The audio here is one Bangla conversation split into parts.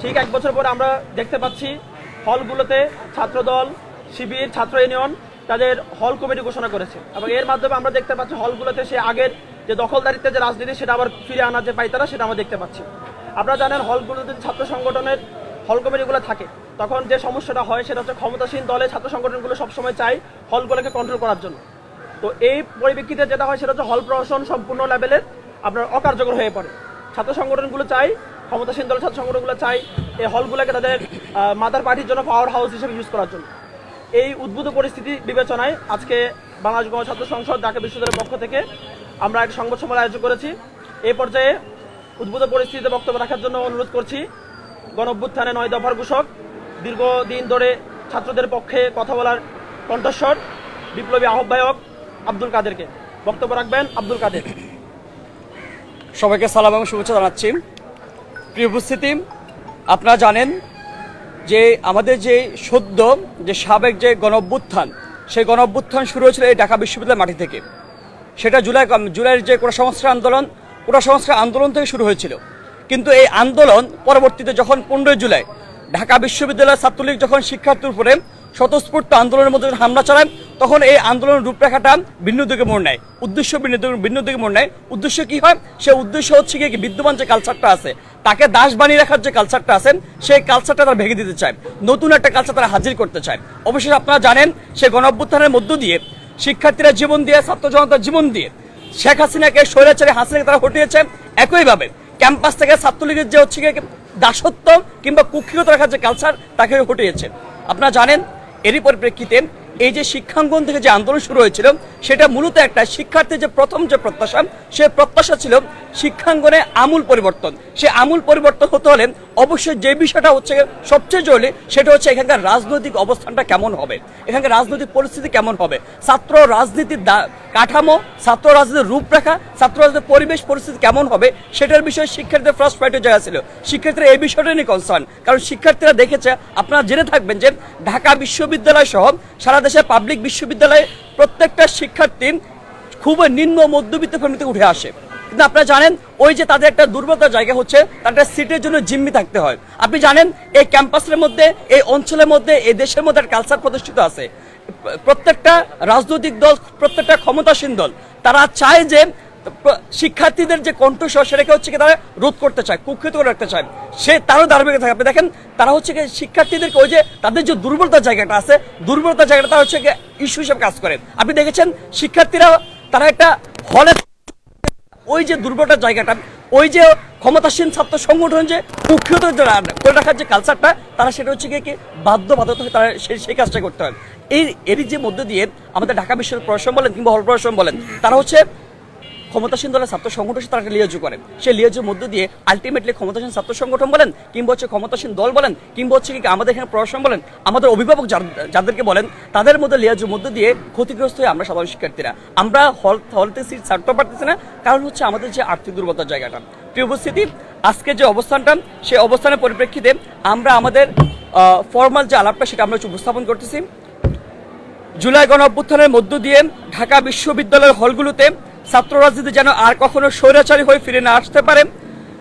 ঠিক এক বছর পরে আমরা দেখতে পাচ্ছি হলগুলোতে ছাত্রদল, শিবির, ছাত্র ইউনিয়ন তাদের হল কমিটি ঘোষণা করেছে। এবং এর মাধ্যমে আমরা দেখতে পাচ্ছি হলগুলোতে সে আগের যে দখলদারিত্বের যে রাজনীতি, সেটা আবার ফিরে আনার যে পাইতারা সেটা আমরা দেখতে পাচ্ছি। আপনারা জানেন হলগুলোতে ছাত্র সংগঠনের হল কমিটিগুলো থাকে, তখন যে সমস্যাটা হয় সেটা হচ্ছে ক্ষমতাসীন দলে ছাত্র সংগঠনগুলো সবসময় চায় হলগুলোকে কন্ট্রোল করার জন্য। তো এই পরিপ্রেক্ষিতে যেটা হয় সেটা হচ্ছে হল প্রশাসন সম্পূর্ণ লেভেলের আপনার অকার্যকর হয়ে পড়ে। ছাত্র সংগঠনগুলো চাই ক্ষমতাসীন দল ছাত্র সংগঠনগুলো চাই এই হলগুলোকে তাদের মাদার পার্টির জন্য পাওয়ার হাউস হিসেবে ইউজ করার জন্য। এই উদ্ভূত পরিস্থিতি বিবেচনায় আজকে বাংলাদেশ গণ ছাত্র সংসদ ঢাকা বিশ্ববিদ্যালয়ের পক্ষ থেকে আমরা এক সংবাদ সম্মেলন আয়োজন করেছি। এই পর্যায়ে উদ্ভূত পরিস্থিতিতে বক্তব্য রাখার জন্য অনুরোধ করছি। গণ অভ্যুত্থানে নয় দফার ঘোষক, দীর্ঘদিন ধরে ছাত্রদের পক্ষে কথা বলার কণ্ঠস্বর, বিপ্লবী আহ্বায়ক আব্দুল কাদেরকে। বক্তব্য রাখবেন আব্দুল কাদের। সবাইকে সালাম এবং শুভেচ্ছা জানাচ্ছি। প্রিয় উপস্থিতি, আপনারা জানেন যে আমাদের যে সদ্য যে সাবেক যে গণ অভ্যুত্থান সেই গণ অভ্যুত্থান শুরু হয়েছিল এই ঢাকা বিশ্ববিদ্যালয়ের মাটি থেকে। সেটা জুলাই, জুলাইয়ের যে কোটা সংস্কার আন্দোলন, কোটা সংস্কার আন্দোলন থেকে শুরু হয়েছিল। কিন্তু এই আন্দোলন পরবর্তীতে যখন পনেরোই জুলাই ঢাকা বিশ্ববিদ্যালয়ের ছাত্রলীগ যখন শিক্ষার্থীর উপরে স্বতঃস্ফূর্ত আন্দোলনের মধ্যে হামলা চালায় তখন এই আন্দোলনের রূপরেখাটা ভিন্ন দিকে মোড় নেয়। উদ্দেশ্য ভিন্ন ভিন্ন দিকে মোড় নেয়। উদ্দেশ্য কি হয়? সে উদ্দেশ্য হচ্ছে কি বিদ্যমান যে কালচারটা আছে, তাকে দাস বানিয়ে রাখার যে কালচারটা আছে, সেই কালচারটা তারা ভেঙে দিতে চায়। নতুন একটা কালচার তারা হাজির করতে চায়। অবশ্যই আপনারা জানেন, সে গণ অভ্যুত্থানের মধ্য দিয়ে শিক্ষার্থীরা জীবন দিয়ে, ছাত্র জনতার জীবন দিয়ে শেখ হাসিনাকে, স্বৈরাচারী হাসিনাকে তারা হটিয়েছে। একইভাবে ক্যাম্পাস থেকে ছাত্রলীগের যে হচ্ছে দাসত্ব কিংবা কুক্ষিগত রাখার যে কালচার তাকে হটিয়েছে। আপনারা জানেন, এরই পরিপ্রেক্ষিতে এই যে শিক্ষাঙ্গন থেকে যে আন্দোলন শুরু হয়েছিল, সেটা মূলত একটা শিক্ষার্থীর যে প্রথম যে প্রত্যাশা, সে প্রত্যাশা ছিল শিক্ষাঙ্গনে আমূল পরিবর্তন। সে আমূল পরিবর্তন হতে হলে অবশ্যই যে বিষয়টা হচ্ছে সবচেয়ে জরুরি, সেটা হচ্ছে এখানকার রাজনৈতিক অবস্থানটা কেমন হবে, এখানকার রাজনৈতিক পরিস্থিতি কেমন হবে। ছাত্র রাজনীতির কাঠামো, ছাত্র রাজনীতির রূপরেখা, ছাত্র রাজনীতির পরিবেশ পরিস্থিতি কেমন হবে, সেটার বিষয়ে শিক্ষার্থীদের ফার্স্ট প্রায়োরিটি জায়গা ছিল। শিক্ষার্থীরা এই বিষয়টা নিয়ে কনসার্ন কারণ শিক্ষার্থীরা দেখেছে, আপনারা জেনে থাকবেন যে ঢাকা বিশ্ববিদ্যালয় সহ সারা দেশের পাবলিক বিশ্ববিদ্যালয়ে প্রত্যেকটা শিক্ষার্থী খুব নিম্ন মধ্যবিত্ত ফ্যামিলিতে উঠে আসে। কিন্তু আপনারা জানেন, ওই যে তাদের একটা দুর্বলতার জায়গা হচ্ছে, তাদের সিটের জন্য জিম্মি থাকতে হয়। আপনি জানেন, এই ক্যাম্পাসের মধ্যে, এই অঞ্চলের মধ্যে, এই দেশের মধ্যে একটা কালচার প্রতিষ্ঠিত আছে। প্রত্যেকটা রাজনৈতিক দল, প্রত্যেকটা ক্ষমতাসীন দল, তারা চায় যে শিক্ষার্থীদের যে কণ্ঠস্বর, সেটাকে হচ্ছে কি তারা রোধ করতে চায়, কুক্ষিত করে রাখতে চায়। সে তারও ধারাবাহিক থাকে। আপনি দেখেন, তারা হচ্ছে কি শিক্ষার্থীদেরকে ওই যে তাদের যে দুর্বলতার জায়গাটা আছে দুর্বলতার জায়গাটা তারা হচ্ছে কি ইস্যু হিসেবে কাজ করে। আপনি দেখেছেন, শিক্ষার্থীরা তারা একটা হলে ওই যে দুর্বলতার জায়গাটা, ওই যে ক্ষমতাসীন ছাত্র সংগঠন যে কুক্ষিত করে রাখার যে কালচারটা তারা সেটা হচ্ছে গিয়ে কি বাধ্য বাধ্যতা তারা সেই সেই কাজটা করতে হয়। এই, এরই যে মধ্য দিয়ে আমাদের ঢাকা বিশ্ববিদ্যালয় প্রশাসন বলেন কিংবা হল প্রশাসন বলেন, তারা হচ্ছে ক্ষমতাসীন দলের ছাত্র সংগঠন সাথে তারা লিয়াজু করে। সেই লিয়াজুর মধ্য দিয়ে আলটিমেটলি ক্ষমতাসীন ছাত্র সংগঠন বলেন, কিংবা হচ্ছে ক্ষমতাসীন দল বলেন, কিংবা হচ্ছে কি আমাদের এখানে প্রশাসন বলেন, আমাদের অভিভাবক যাদেরকে বলেন, তাদের মধ্যে লিয়াজুর মধ্য দিয়ে ক্ষতিগ্রস্ত হয়ে আমরা সাধারণ শিক্ষার্থীরা। আমরা হল হলতে সিট ছাড়তে পারতেছি না, কারণ হচ্ছে আমাদের যে আর্থিক দুর্বলতার জায়গাটা। প্রিয় উপস্থিতি, আজকে যে অবস্থানটা সেই অবস্থানের পরিপ্রেক্ষিতে আমরা আমাদের ফর্মাল যে আলাপটা সেটা আমরা হচ্ছে উপস্থাপন করতেছি। জুলাই গণ অভ্যুত্থানের মধ্য দিয়ে ঢাকা বিশ্ববিদ্যালয়ের হলগুলোতে ছাত্র রাজনীতি যেন আর কখনো স্বৈরাচারী হয়ে ফিরে না আসতে পারে,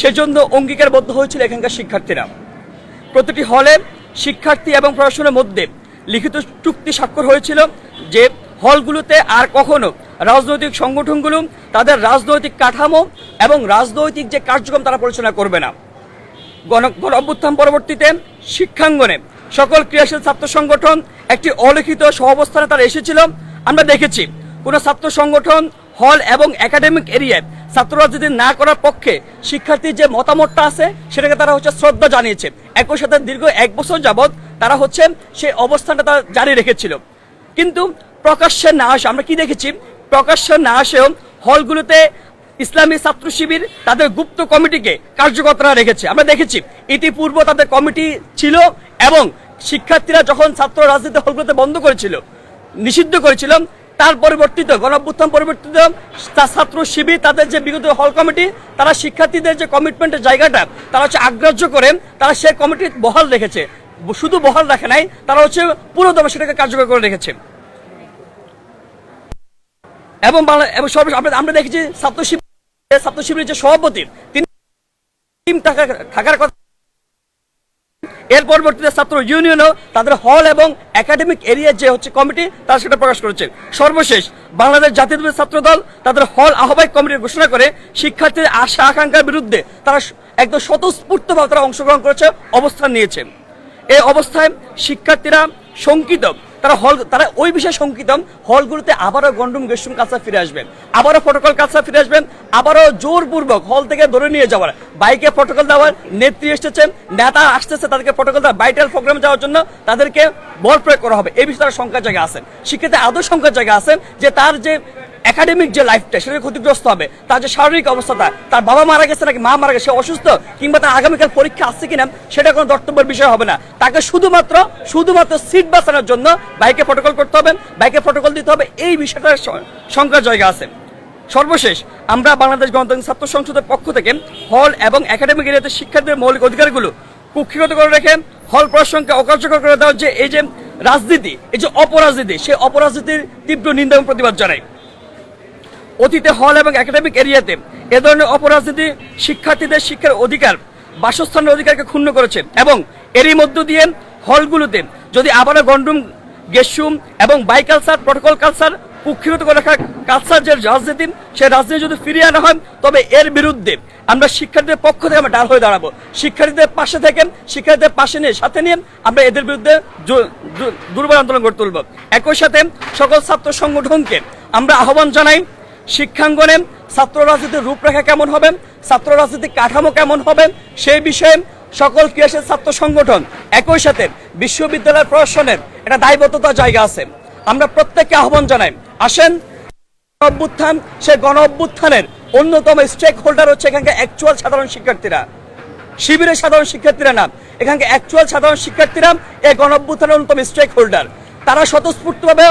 সেজন্য অঙ্গীকারবদ্ধ হয়েছিল এখানকার শিক্ষার্থীরা। প্রতিটি হলে শিক্ষার্থী এবং প্রশাসনের মধ্যে লিখিত চুক্তি স্বাক্ষর হয়েছিল যে হলগুলোতে আর কখনো রাজনৈতিক সংগঠনগুলো তাদের রাজনৈতিক কাঠামো এবং রাজনৈতিক যে কার্যক্রম তারা পরিচালনা করবে না। গণ অভ্যুত্থান পরবর্তীতে শিক্ষাঙ্গনে সকল ক্রিয়াশীল ছাত্র সংগঠন একটি অলিখিত সহাবস্থানে তারা এসেছিল। আমরা দেখেছি, কোনো ছাত্র সংগঠন হল এবং একাডেমিক এরিয়ায় ছাত্র রাজনীতি না করার পক্ষে শিক্ষার্থীর যে মতামতটা আছে, সেটাকে তারা হচ্ছে শ্রদ্ধা জানিয়েছে। একই সাথে দীর্ঘ এক বছর যাবৎ তারা হচ্ছে সেই অবস্থানটা তারা জারি রেখেছিল। কিন্তু প্রকাশ্যে না আসে, আমরা কি দেখেছি? প্রকাশ্যে না আসেও হলগুলোতে ইসলামী ছাত্র শিবির তাদের গুপ্ত কমিটিকে কার্যকর্তারা রেখেছে। আমরা দেখেছি, ইতিপূর্ব তাদের কমিটি ছিল এবং শিক্ষার্থীরা যখন ছাত্র রাজনীতি হলগুলোতে বন্ধ করেছিল, নিষিদ্ধ করেছিল তার পরিবর্তিত, গণঅভ্যুত্থান পরিবর্তিত ছাত্র শিবির, তাদের যে বিগত হল কমিটি, তারা শিক্ষার্থীদের যে কমিটমেন্টের জায়গাটা, তারা হচ্ছে আগ্রাহ্য করে, তারা সেই কমিটি বহাল রেখেছে। শুধু বহাল রাখে নাই, তারা হচ্ছে পুরোদমে সেটাকে কার্যকর করে রেখেছে। এবং এবং সর্বশেষ আমরা দেখেছি ছাত্র শিবির- ছাত্র শিবিরের যে সভাপতি, তিনি টিম থাকা- থাকার কথা এর পরবর্তীতে ছাত্র ইউনিয়নও তাদের হল এবং একাডেমিক এরিয়ার যে হচ্ছে কমিটি তারা সেটা প্রকাশ করেছে। সর্বশেষ, বাংলাদেশ জাতীয় ছাত্র দল তাদের হল আহ্বায়ক কমিটি ঘোষণা করে, শিক্ষার্থীদের আশা আকাঙ্ক্ষার বিরুদ্ধে তারা একদম স্বতঃস্ফূর্তভাবে তারা অংশগ্রহণ করেছে, অবস্থান নিয়েছে। এই অবস্থায় শিক্ষার্থীরা শঙ্কিত তারা হল, তারা ওই বিষয়ে শঙ্কিত হলগুলোতে আবারও গন্ডুম গেস্টুম কাঁচা ফিরে আসবেন আবারও ফটোকল কাঁচা ফিরে আসবেন আবারও জোরপূর্বক হল থেকে ধরে নিয়ে যাওয়ার। বাইকে ফটোকল দেওয়ার নেত্রী এসেছেন নেতা আসতেছে তাদেরকে ফটোকল দেওয়া বাইটাল প্রোগ্রামে যাওয়ার জন্য তাদেরকে বল প্রয়োগ করা হবে। এই বিষয়ে তারা শঙ্কার জায়গা আছেন। শিক্ষিত আদৌ শঙ্কার জায়গা আছেন যে তার যে একাডেমিক যে লাইফটা সেটা ক্ষতিগ্রস্ত হবে। তার যে শারীরিক অবস্থাটা তার বাবা মারা গেছে নাকি, মা মারা গেছে অসুস্থ, কিংবা তার আগামীকাল পরীক্ষা আসছে কিনা, সেটা কোনো দর্তব্যের বিষয় হবে না। তাকে শুধুমাত্র শুধুমাত্র সিট বাঁচানোর জন্য বাইকে প্রটোকল করতে হবে। বাইকে প্রটোকল দিতে হবে। এই বিষয়টার শঙ্কার জায়গা আছে। সর্বশেষ, আমরা বাংলাদেশ গণতান্ত্রিক ছাত্র সংসদের পক্ষ থেকে হল এবং একাডেমিক এরিয়াতে শিক্ষার্থীদের মৌলিক অধিকারগুলো কুক্ষিগত করে রেখে হল প্রসঙ্গে অকার্যকর করে দেওয়ার যে এই যে রাজনীতি, এই যে অপরাজনীতি, সেই অপরাজনীতির তীব্র নিন্দা এবং প্রতিবাদ জানাই। অতীতে হল এবং একাডেমিক এরিয়াতে এ ধরনের অপরাজনীতি শিক্ষার্থীদের শিক্ষার অধিকার, বাসস্থানের অধিকারকে ক্ষুণ্ণ করেছে এবং এরই মধ্য দিয়ে হলগুলোতে যদি আবারও গন্ডুম, গেসুম এবং বাই কালচার প্রটোকল কালচার কুক্ষিগত করে রাখা কালচার যে রাজনীতি সেই রাজনীতি যদি ফিরিয়ে আনা হয়, তবে এর বিরুদ্ধে আমরা শিক্ষার্থীদের পক্ষ থেকে আমরা ডাল হয়ে দাঁড়াবো। শিক্ষার্থীদের পাশে থেকে, শিক্ষার্থীদের পাশে নিয়ে, সাথে নিয়ে আমরা এদের বিরুদ্ধে দুর্বল আন্দোলন গড়ে তুলব। একই সাথে সকল ছাত্র সংগঠনকে আমরা আহ্বান জানাই শিক্ষাঙ্গনে ছাত্র রাজনীতির রূপরেখা কেমন হবে? ছাত্র রাজনীতির কাঠামো কেমন হবে? সেই বিষয়ে সকল ক্রিয়াশীল ছাত্র সংগঠন একই সাথে বিশ্ববিদ্যালয় প্রশাসনের একটা দায়বদ্ধতার জায়গা আছে। আমরা প্রত্যেককে আহ্বান জানাই, আসেন। অভ্যুত্থান সে গণ অভ্যুত্থানের অন্যতম স্টেক হোল্ডার হচ্ছে এখানকার অ্যাকচুয়াল সাধারণ শিক্ষার্থীরা। শিবিরের সাধারণ শিক্ষার্থীরা না, এখানকার অ্যাকচুয়াল সাধারণ শিক্ষার্থীরা এই গণ অভ্যুত্থানের অন্যতম স্টেক হোল্ডার তারা স্বতঃস্ফূর্তভাবে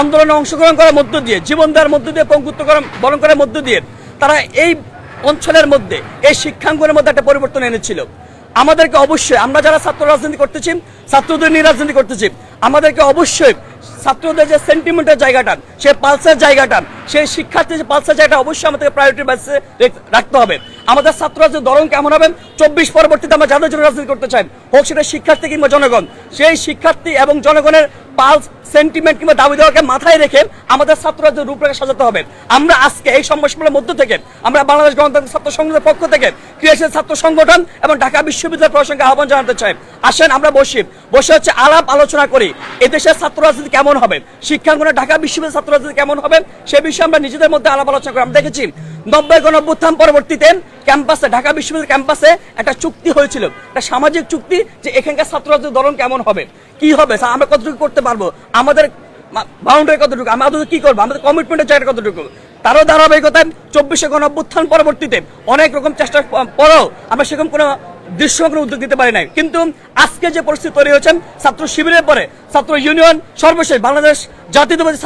আন্দোলনে অংশগ্রহণ করার মধ্য দিয়ে, জীবন দেওয়ার মধ্য দিয়ে পঙ্কুত্ব বরণ করার মধ্য দিয়ে তারা এই অঞ্চলের মধ্যে, এই শিক্ষাঙ্গনের মধ্যে একটা পরিবর্তন এনেছিল। আমাদেরকে অবশ্যই, আমরা যারা ছাত্র রাজনীতি করতেছি, ছাত্রদের নিয়ে রাজনীতি করতেছি, আমাদেরকে অবশ্যই ছাত্রদের যে সেন্টিমেন্টের জায়গাটা সে পালসের জায়গাটা, সেই শিক্ষার্থী যে পালসের জায়গাটা অবশ্যই আমাদের প্রায়োরিটি রাখতে হবে। আমাদের ছাত্ররা যে দরং কেমন হবে, চব্বিশ পরবর্তীতে আমরা যাদের জন্য রাজনীতি করতে চাই, হোক সেটা শিক্ষার্থী কিংবা জনগণ, সেই শিক্ষার্থী এবং জনগণের পালস সেন্টিমেন্ট কিংবা দাবি দেওয়াকে মাথায় রেখে আমাদের ছাত্ররা যে রূপরেখা সাজাতে হবে। আমরা আজকে এই সমস্যাগুলোর মধ্য থেকে, আমরা বাংলাদেশ গণতান্ত্রিক ছাত্র সংসদের পক্ষ থেকে ক্রিয়াশীল ছাত্র সংগঠন এবং ঢাকা বিশ্ববিদ্যালয় প্রশাসনকে আহ্বান জানাতে চাই। আসেন আমরা বসি। বসে হচ্ছে আলাপ আলোচনা করি, এদেশের ছাত্র রাজনীতি কেমন হবে, শিক্ষাঙ্গনে ঢাকা বিশ্ববিদ্যালয় ছাত্র রাজনীতি কেমন হবে, সে বিষয়ে আমরা নিজেদের মধ্যে আলাপ আলোচনা করি। আমরা দেখেছি নব্বই গণ অভ্যুত্থান পরবর্তীতে ক্যাম্পাসে, ঢাকা বিশ্ববিদ্যালয় ক্যাম্পাসে একটা চুক্তি হয়েছিল, একটা সামাজিক চুক্তি যে এখানকার ছাত্র রাজনীতির ধরন কেমন হবে, কি হবে আমরা কতটুকু করতে পারব, আমাদের বাউন্ডারি কতটুকু, আমরা কি করব, আমাদের কমিটমেন্টের জায়গাটা কতটুকু, তারও ধারাবাহিকতায় চব্বিশে গণ অভ্যুত্থান পরবর্তীতে অনেক রকম চেষ্টার পরেও আমরা সেরকম কোনো দৃশ্য কোনো উদ্যোগ দিতে নাই। কিন্তু আজকে যে পরিস্থিতি তৈরি ছাত্র শিবিরের পরে ছাত্র ইউনিয়ন, সর্বশেষ বাংলাদেশ জাতীয়তাবাদী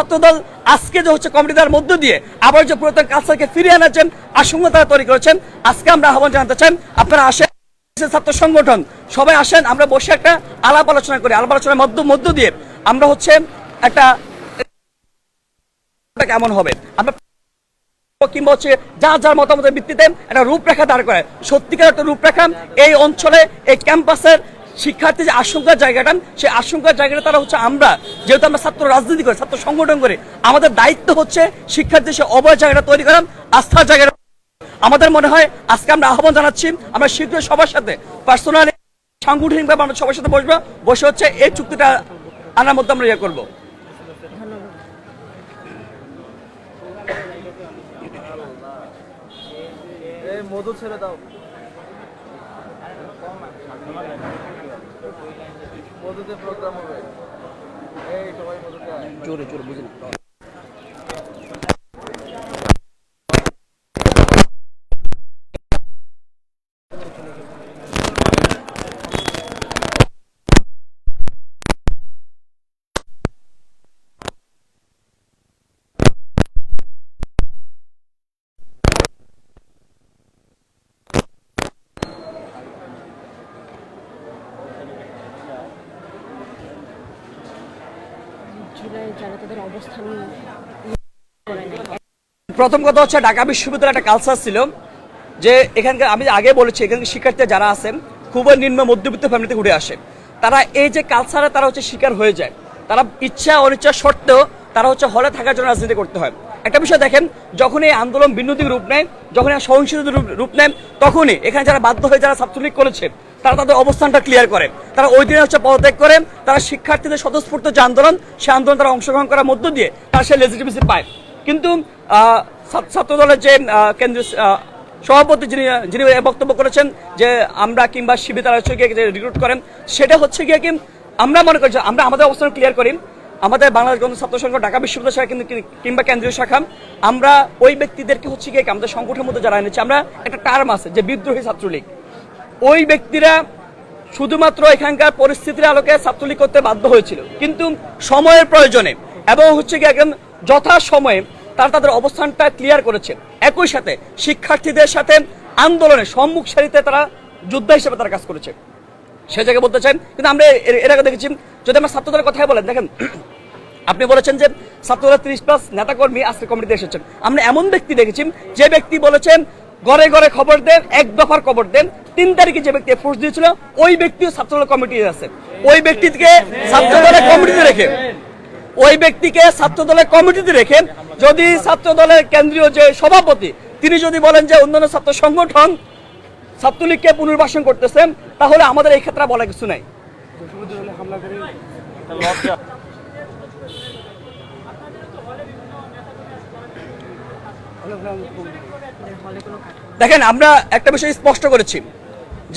আজকে যে হচ্ছে কমিটি দেওয়ার মধ্য দিয়ে আবার যে পুরাতন কালচারকে ফিরিয়ে আনাচ্ছেন, আশঙ্কা তারা তৈরি করেছেন, আজকে আমরা আহ্বান জানাতে চান আপনারা আসেন ছাত্র সংগঠন, সবাই আসেন, আমরা বসে একটা আলাপ আলোচনা করি। আলাপ আলোচনার মধ্য মধ্য দিয়ে আমরা হচ্ছে একটা কেমন হবে? আমরা কিংবা হচ্ছে যার মতামতের ভিত্তিতে একটা রূপরেখা দাঁড় করে সত্যিকার একটা রূপরেখা এই অঞ্চলে, এই ক্যাম্পাসের শিক্ষার্থী যে আশঙ্কার জায়গাটা, সেই আশঙ্কার জায়গাটা তারা হচ্ছে আমরা। যেহেতু আমরা ছাত্র রাজনীতি করি, ছাত্র সংগঠন করি, আমাদের দায়িত্ব হচ্ছে শিক্ষার্থী সে অবয় জায়গাটা তৈরি করা, আস্থার জায়গাটা আমাদের মনে হয় আজকে আমরা আহ্বান জানাচ্ছি, আমরা শীঘ্রই সবার সাথে পার্সোনালি সাংগঠনিকভাবে আমরা সবার সাথে বসবো, বসে হচ্ছে এই চুক্তিটা আনার মধ্যে আমরা ইয়ে করব। মধু ছেড়ে দাও। মধুতে প্রোগ্রাম হবে। এই সবাই আয় জোরে জোরে বুঝি প্রথম কথা হচ্ছে ঢাকা বিশ্ববিদ্যালয় একটা কালচার ছিল যে এখানকার আমি আগে বলেছি, এখানকার শিক্ষার্থীরা যারা আছেন, খুবই নিম্ন মধ্যবিত্ত ফ্যামিলিতে ঘুরে আসে। তারা এই যে কালচারে তারা হচ্ছে শিকার হয়ে যায়। তারা ইচ্ছা, অনিচ্ছা সত্ত্বেও তারা হচ্ছে হলে থাকার জন্য রাজনীতি করতে হয়। একটা বিষয় দেখেন যখন এই আন্দোলন বিনোদী রূপ নেয় যখন এই সহিংসিত রূপ- রূপ নেয়, তখনই এখানে যারা বাধ্য হয়ে যারা ছাত্রলীগ করেছে তারা তাদের অবস্থানটা ক্লিয়ার করে। তারা ওই দিনে হচ্ছে পদত্যাগ করে, তারা শিক্ষার্থীদের স্বতঃস্ফূর্ত যে আন্দোলন, সে আন্দোলন তারা অংশগ্রহণ করার মধ্য দিয়ে তারা সে লেজিটিমেসি পায়। কিন্তু ছাত্র- ছাত্রদলের যে কেন্দ্রীয় সভাপতি যিনি যিনি বক্তব্য করেছেন যে আমরা কিংবা শিবির তারা হচ্ছে গিয়ে রিক্রুট করেন, সেটা হচ্ছে গিয়ে কি আমরা মনে করছি আমরা আমাদের অবস্থান ক্লিয়ার করি। আমাদের বাংলাদেশ গণ ছাত্র সংঘ, ঢাকা বিশ্ববিদ্যালয় শাখা কিন্তু কিংবা কেন্দ্রীয় শাখা, আমরা ওই ব্যক্তিদেরকে হচ্ছে গিয়ে আমাদের সংগঠনের মধ্যে যারা এনেছি, আমরা একটা টার্ম আছে যে বিদ্রোহী ছাত্রলীগ। ওই ব্যক্তিরা শুধুমাত্র এখানকার পরিস্থিতির আলোকে ছাত্রলীগ করতে বাধ্য হয়েছিল। কিন্তু সময়ের প্রয়োজনে এবং হচ্ছে কি একদম যথা সময়ে তারা তাদের অবস্থানটা ক্লিয়ার করেছে। একই সাথে শিক্ষার্থীদের সাথে আন্দোলনে সম্মুখ সারিতে তারা যোদ্ধা হিসেবে তারা কাজ করেছে। সে জায়গায় বলতে চান, কিন্তু আমরা এর- আগে দেখেছি, যদি আমরা ছাত্রদলের কথাই বলেন, দেখেন, আপনি বলেছেন যে ছাত্রদলের তিরিশ প্লাস নেতাকর্মী আজকে কমিটিতে এসেছেন। আমরা এমন ব্যক্তি দেখেছি, যে ব্যক্তি বলেছেন ঘরে ঘরে খবর দেন, এক দফার খবর দেন। তিন তারিখে যে ব্যক্তি ফোর্স দিয়েছিল, ওই ব্যক্তিও ছাত্রদল কমিটি আছে। ওই ব্যক্তিকে ছাত্রদলের কমিটিতে রেখে। ওই ব্যক্তিকে ছাত্রদলের কমিটিতে রেখে যদি ছাত্রদলের কেন্দ্রীয় যে সভাপতি, তিনি যদি বলেন যে অন্যান্য ছাত্র সংগঠন ছাত্রলীগকে পুনর্বাসন করতেছেন তাহলে আমাদের এই ক্ষেত্রে বলা কিছু নাই। দেখেন, আমরা একটা বিষয় স্পষ্ট করেছি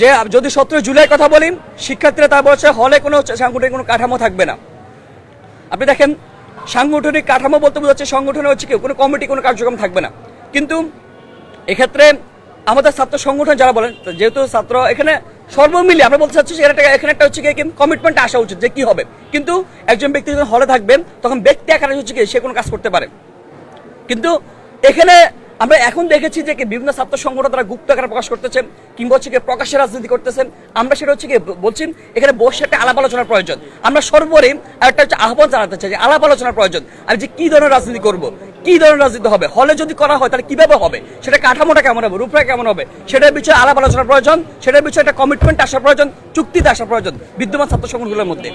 যে যদি সতেরো জুলাই কথা বলি, শিক্ষার্থীরা তা বলছে হলে কোনো সাংগঠনিক কোনো কাঠামো থাকবে না। আপনি দেখেন, সাংগঠনিক কাঠামো বলতে বোঝাচ্ছে সংগঠনে হচ্ছে কেউ কোনো কমিটি, কোনো কার্যক্রম থাকবে না। কিন্তু এক্ষেত্রে আমাদের ছাত্র সংগঠন যারা বলেন, যেহেতু ছাত্র এখানে সর্বমিলিয়ে আমরা বলতে চাচ্ছি এখানে এখানে একটা হচ্ছে কি কমিটমেন্ট আসা উচিত যে কি হবে। কিন্তু একজন ব্যক্তি যখন হলে থাকবেন, তখন ব্যক্তি আকারে হচ্ছে কি সে কোনো কাজ করতে পারে। কিন্তু এখানে আমরা এখন দেখেছি যে বিভিন্ন ছাত্র সংগঠন তারা গুপ্ত আকারে প্রকাশ করতেছেন কিংবা হচ্ছে কি প্রকাশ্যে রাজনীতি করতেছেন আমরা সেটা হচ্ছে কি বলছি, এখানে বসে একটা আলাপ আলোচনার প্রয়োজন। আমরা সর্বোপরি একটা হচ্ছে আহ্বান জানাতে চাই যে আলাপ আলোচনার প্রয়োজন। আর যে কি ধরনের রাজনীতি করব, কি ধরনের রাজনীতি হবে, হলে যদি করা হয় তাহলে কীভাবে হবে, সেটা কাঠামোটা কেমন হবে, রূপরেখা কেমন হবে, সেটার বিষয়ে আলাপ আলোচনার প্রয়োজন, সেটার বিষয়ে একটা কমিটমেন্ট আসার প্রয়োজন, চুক্তিতে আসার প্রয়োজন, বিদ্যমান ছাত্র সংগঠনগুলোর মধ্যে।